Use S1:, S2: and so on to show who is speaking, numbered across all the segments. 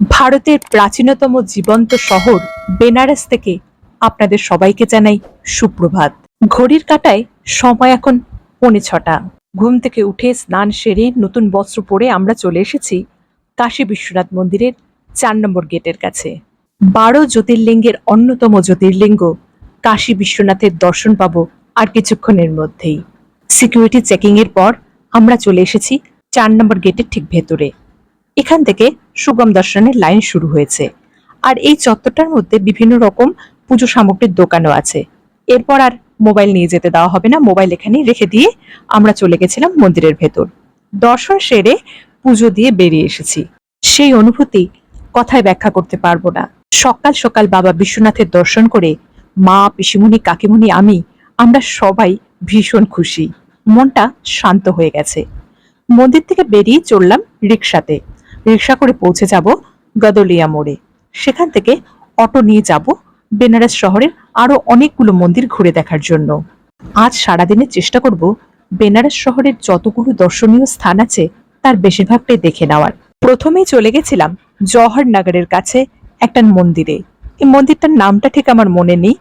S1: ভারতের প্রাচীনতম জীবন্ত শহর বেনারস থেকে আপনাদের সবাইকে জানাই সুপ্রভাত। ঘড়ির কাটায় সময় এখন পৌনে ছটা। ঘুম থেকে উঠে স্নান সেরে নতুন বস্ত্র পরে আমরা চলে এসেছি কাশী বিশ্বনাথ মন্দিরের চার নম্বর গেটের কাছে। বারো জ্যোতির্লিঙ্গের অন্যতম জ্যোতির্লিঙ্গ কাশী বিশ্বনাথের দর্শন পাবো আর কিছুক্ষণের মধ্যেই। সিকিউরিটি চেকিং এর পর আমরা চলে এসেছি চার নম্বর গেটের ঠিক ভেতরে। এখান থেকে সুগম দর্শনের লাইন শুরু হয়েছে। আর এই চত্বরটার মধ্যে বিভিন্ন রকম পুজো সামগ্রীর দোকানও আছে। এরপর আর মোবাইল নিয়ে যেতে দেওয়া হবে না, মোবাইল এখানেই রেখে দিয়ে আমরা চলে গেছিলাম মন্দিরের ভেতর। দর্শন সেরে পুজো দিয়ে বেরিয়ে এসেছি। সেই অনুভূতি কথায় ব্যাখ্যা করতে পারব না। সকাল সকাল বাবা বিশ্বনাথের দর্শন করে, মা, পিসিমণি, কাকিমণি, আমি, আমরা সবাই ভীষণ খুশি। মনটা শান্ত হয়ে গেছে। মন্দির থেকে বেরিয়ে চললাম রিক্সাতে রিক্সা করে পৌঁছে যাব গদলিয়া মোড়ে। সেখান থেকে অটো নিয়ে যাব বেনারস শহরের আরও অনেকগুলো মন্দির ঘুরে দেখার জন্য। আজ সারাদিনের চেষ্টা করব বেনারস শহরের যতগুলো দর্শনীয় স্থান আছে তার বেশিরভাগটাই দেখে নেওয়ার। প্রথমেই চলে গেছিলাম জওহরনগরের কাছে একটা মন্দিরে। এই মন্দিরটার নামটা ঠিক আমার মনে নেই।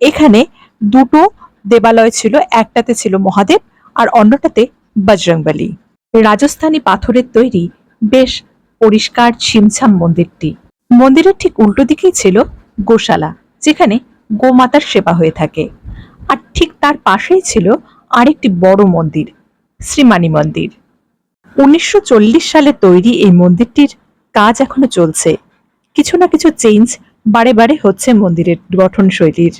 S1: এখানে দুটো দেবালয় ছিল, একটাতে ছিল মহাদেব আর অন্যটাতে বজরংবলী। রাজস্থানী পাথরের তৈরি বেশ পরিষ্কার ছিমছাম মন্দিরটি। মন্দিরের ঠিক উল্টো দিকেই ছিল গোশালা, যেখানে গোমাতার সেবা হয়ে থাকে। আর ঠিক তার পাশেই ছিল আরেকটি বড় মন্দির শ্রীমানি মন্দির। উনিশশো চল্লিশ সালে তৈরি এই মন্দিরটির কাজ এখনও চলছে। কিছু না কিছু চেঞ্জ বারে বারে হচ্ছে মন্দিরের গঠনশৈলীর।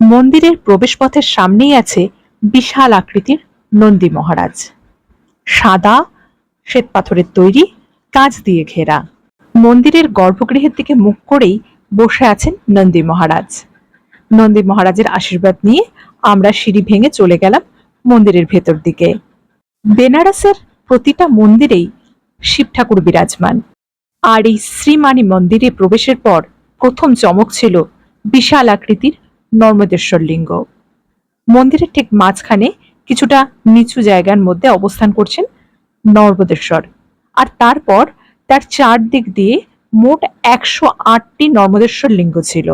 S1: মন্দিরের প্রবেশপথের সামনেই আছে বিশাল আকৃতির নন্দী মহারাজ। সাদা শ্বেত পাথরের তৈরি, কাঁচ দিয়ে ঘেরা। মন্দিরের গর্ভগৃহের দিকে মুখ করেই বসে আছেন নন্দী মহারাজ। নন্দী মহারাজের আশীর্বাদ নিয়ে আমরা সিঁড়ি ভেঙে চলে গেলাম মন্দিরের ভেতর দিকে। বেনারসের প্রতিটা মন্দিরেই শিব ঠাকুর বিরাজমান। আর এই শ্রীমানি মন্দিরে প্রবেশের পর প্রথম চমক ছিল বিশাল আকৃতির নর্মদেশ্বর লিঙ্গ। মন্দিরের ঠিক মাঝখানে কিছুটা নিচু জায়গার মধ্যে অবস্থান করছেন নর্মদেশ্বর। আর তারপর তার চারদিক দিয়ে মোট একশো আটটি নর্মদেশ্বর লিঙ্গ ছিল।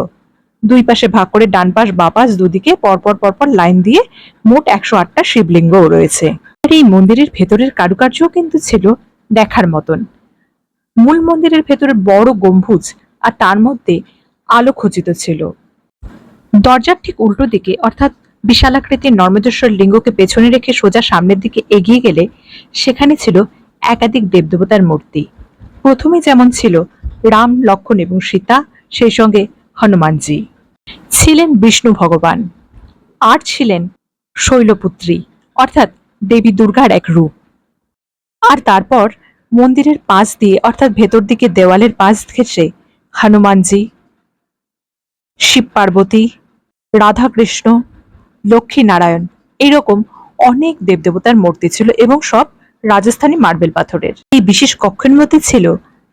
S1: দুই পাশে ভাগ করে ডান পাশ, বাঁ পাশ দুদিকে পরপর পরপর লাইন দিয়ে মোট একশো আটটা শিবলিঙ্গও রয়েছে। আর এই মন্দিরের ভেতরের কারুকার্যও কিন্তু ছিল দেখার মতন। মূল মন্দিরের ভেতরে বড় গম্বুজ আর তার মধ্যে আলো খচিত ছিল। দরজার ঠিক উল্টো দিকে, অর্থাৎ বিশালাকৃতির নর্মদেশ্বর লিঙ্গকে পেছনে রেখে সোজা সামনের দিকে এগিয়ে গেলে সেখানে ছিল একাধিক দেবদেবতার মূর্তি। প্রথমে যেমন ছিল রাম, লক্ষণ এবং সীতা, সেই সঙ্গে হনুমানজি। ছিলেন বিষ্ণু ভগবান। আর ছিলেন শৈলপুত্রী, অর্থাৎ দেবী দুর্গার এক রূপ। আর তারপর মন্দিরের পাশ দিয়ে, অর্থাৎ ভেতর দিকে দেওয়ালের পাশ ঘেঁষে হনুমানজি, শিব পার্বতী, রাধাকৃষ্ণ লক্ষ্মী নারায়ণ এইরকম অনেক দেবদেবতার মূর্তি ছিল এবং সব রাজস্থানী মার্বেল পাথরের। এই বিশেষ কক্ষের মধ্যে ছিল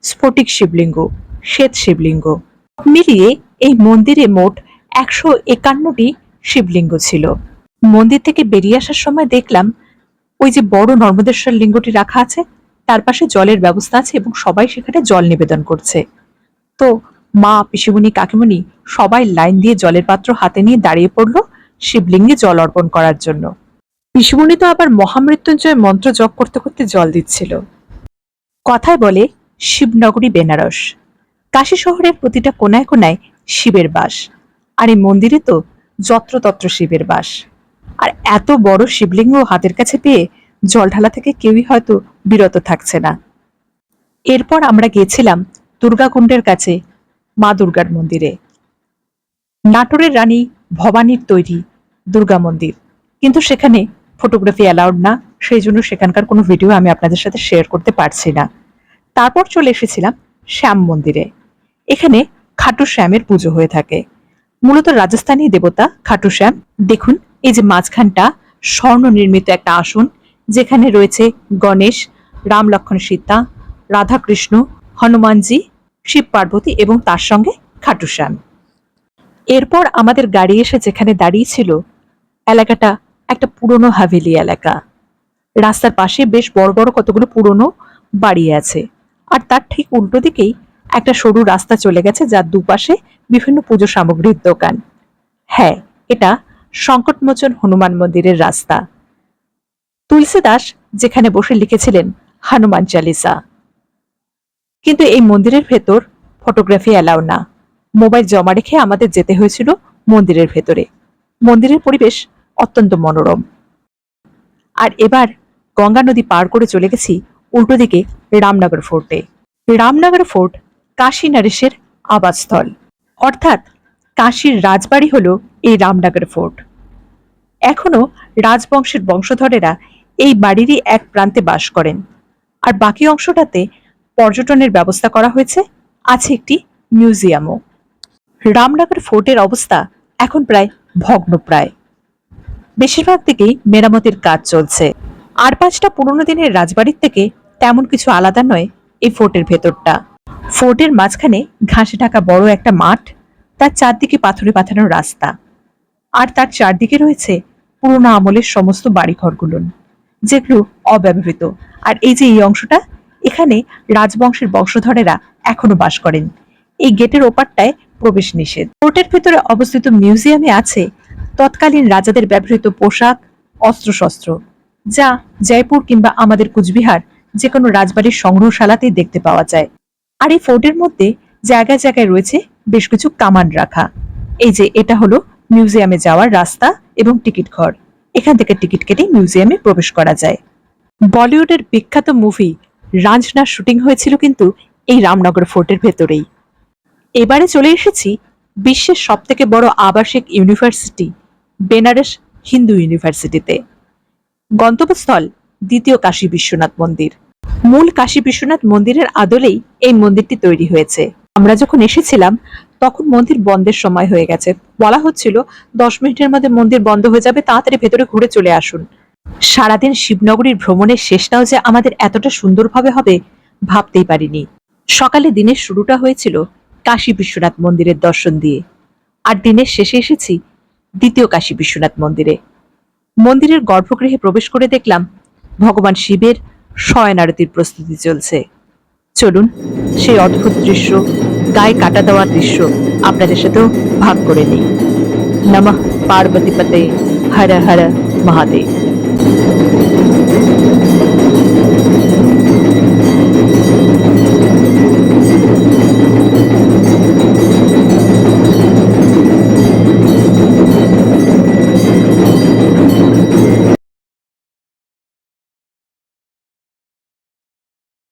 S1: স্ফটিক শিবলিঙ্গ, শ্বেত শিবলিঙ্গ। মিলিয়ে এই মন্দিরে মোট একশো একান্নটি শিবলিঙ্গ ছিল। মন্দির থেকে বেরিয়ে আসার সময় দেখলাম ওই যে বড় নর্মদেশ্বর লিঙ্গটি রাখা আছে, তার পাশে জলের ব্যবস্থা আছে এবং সবাই সেখানে জল নিবেদন করছে। তো মা, পিসিমণি, কাকিমণি সবাই লাইন দিয়ে জলের পাত্র হাতে নিয়ে দাঁড়িয়ে পড়ল শিবলিঙ্গে জল অর্পণ করার জন্য। পিসিমণি তো আবার মহামৃত্যুঞ্জয় মন্ত্র জপ করতে করতে জল দিচ্ছিল। কথায় বলে, শিবনগরী, বেনারস। কাশী শহরের প্রতিটা কোনায় কোনায় শিবের বাস। আর এই মন্দিরে তো যত্রতত্র শিবের বাস। আর এত বড় শিবলিঙ্গ হাতের কাছে পেয়ে জল ঢালা থেকে কেউই হয়তো বিরত থাকছে না। এরপর আমরা গিয়েছিলাম দুর্গাকুণ্ডের কাছে মা দুর্গার মন্দিরে। নাটোরের রানী ভবানীর তৈরি দুর্গা মন্দির। কিন্তু সেখানে ফটোগ্রাফি অ্যালাউড না, সেই জন্য সেখানকার কোনো ভিডিও আমি আপনাদের সাথে শেয়ার করতে পারছি না। তারপর চলে এসেছিলাম শ্যাম মন্দিরে। এখানে খাটু শ্যামের পুজো হয়ে থাকে। মূলত রাজস্থানী দেবতা খাটু শ্যাম। দেখুন, এই যে মাঝখানটা স্বর্ণ নির্মিত একটা আসন, যেখানে রয়েছে গণেশ, রাম লক্ষণ সীতা, রাধাকৃষ্ণ, হনুমানজি, শিব পার্বতী এবং তার সঙ্গে খাটু শ্যাম। এরপর আমাদের গাড়ি এসে যেখানে দাঁড়িয়েছিল এলাকাটা একটা পুরনো হাভেলি এলাকা। রাস্তার পাশে বেশ বড় বড় কতগুলো পুরনো বাড়ি আছে। আর তার ঠিক উল্টো দিকেই একটা সরু রাস্তা চলে গেছে যার দুপাশে বিভিন্ন পুজো সামগ্রীর দোকান। হ্যাঁ এটা সংকটমোচন হনুমান মন্দিরের রাস্তা। তুলসী দাস যেখানে বসে লিখেছিলেন হনুমান চালিসা। কিন্তু এই মন্দিরের ভেতর ফটোগ্রাফি অ্যালাউ না। মোবাইল জমা রেখে আমাদের যেতে হয়েছিল মন্দিরের ভেতরে। মন্দিরের পরিবেশ অত্যন্ত মনোরম। আর এবার গঙ্গা নদী পার করে চলে গেছি উল্টো দিকে রামনগর ফোর্টে। রামনগর ফোর্ট কাশী নরেশের আবাসস্থল। অর্থাৎ কাশীর রাজবাড়ি হলো এই রামনগর ফোর্ট। এখনও রাজবংশের বংশধরেরা এই বাড়িরই এক প্রান্তে বাস করেন। আর বাকি অংশটাতে পর্যটনের ব্যবস্থা করা হয়েছে। আছে একটি মিউজিয়ামও। রামনগর ফোর্টের অবস্থা এখন প্রায় ভগ্নপ্রায়। বেশিরভাগ দিকেই মেরামতের কাজ চলছে। আর পাঁচটা পুরনো দিনের রাজবাড়ির থেকে তেমন কিছু আলাদা নয় এই ফোর্টের ভেতরটা। ফোর্টের মাঝখানে ঘাসে ঢাকা বড় একটা মাঠ, তার চারদিকে পাথরে পাথানো রাস্তা। আর তার চারদিকে রয়েছে পুরোনো আমলের সমস্ত বাড়িঘরগুলো, যেগুলো অব্যবহৃত। আর এই যে এই অংশটা, এখানে রাজবংশের বংশধরেরা এখনও বাস করেন। এই গেটের ওপারটায় প্রবেশ নিষেধ। ফোর্টের ভেতরে অবস্থিত মিউজিয়ামে আছে তৎকালীন রাজাদের ব্যবহৃত পোশাক, অস্ত্রশস্ত্র, যা জয়পুর কিংবা আমাদের কুচবিহার যে কোনো রাজবাড়ির সংগ্রহশালাতেই দেখতে পাওয়া যায়। আর এই ফোর্টের মধ্যে জায়গায় জায়গায় রয়েছে বেশ কিছু কামান রাখা। এই যে, এটা হলো মিউজিয়ামে যাওয়ার রাস্তা এবং টিকিট ঘর। এখান থেকে টিকিট কেটে মিউজিয়ামে প্রবেশ করা যায়। বলিউডের বিখ্যাত মুভি রাঞ্জনার শুটিং হয়েছিল কিন্তু এই রামনগর ফোর্টের ভেতরেই। এবারে চলে এসেছি বিশ্বের সবথেকে বড় আবাসিক ইউনিভার্সিটি, বেনারস হিন্দু ইউনিভার্সিটিতে। গন্তব্যস্থল দ্বিতীয় কাশী বিশ্বনাথ মন্দির। মূল কাশী বিশ্বনাথ মন্দিরের আদলেই এই মন্দিরটি তৈরি হয়েছে। আমরা যখন এসেছিলাম, তখন মন্দির বন্ধের সময় হয়ে গেছে। বলা হচ্ছিল, দশ মিনিটের মধ্যে মন্দির বন্ধ হয়ে যাবে, তাড়াতাড়ি ভেতরে ঘুরে চলে আসুন। সারাদিন শিবনগরীর ভ্রমণের শেষটাও যে আমাদের এতটা সুন্দরভাবে হবে, ভাবতেই পারিনি। সকালে দিনের শুরুটা হয়েছিল কাশী বিশ্বনাথ মন্দিরের দর্শন দিয়ে। আর দিনের শেষে এসেছি দ্বিতীয় কাশী বিশ্বনাথ মন্দিরে। মন্দিরের গর্ভগৃহে প্রবেশ করে দেখলাম ভগবান শিবের শয়ন আরতির প্রস্তুতি চলছে। চলুন সেই অদ্ভুত দৃশ্য, গায়ে কাটা দেওয়ার দৃশ্য আপনাদের সাথেও ভাগ করে নিই। নমঃ পার্বতীপতে হর হর মহাদেব।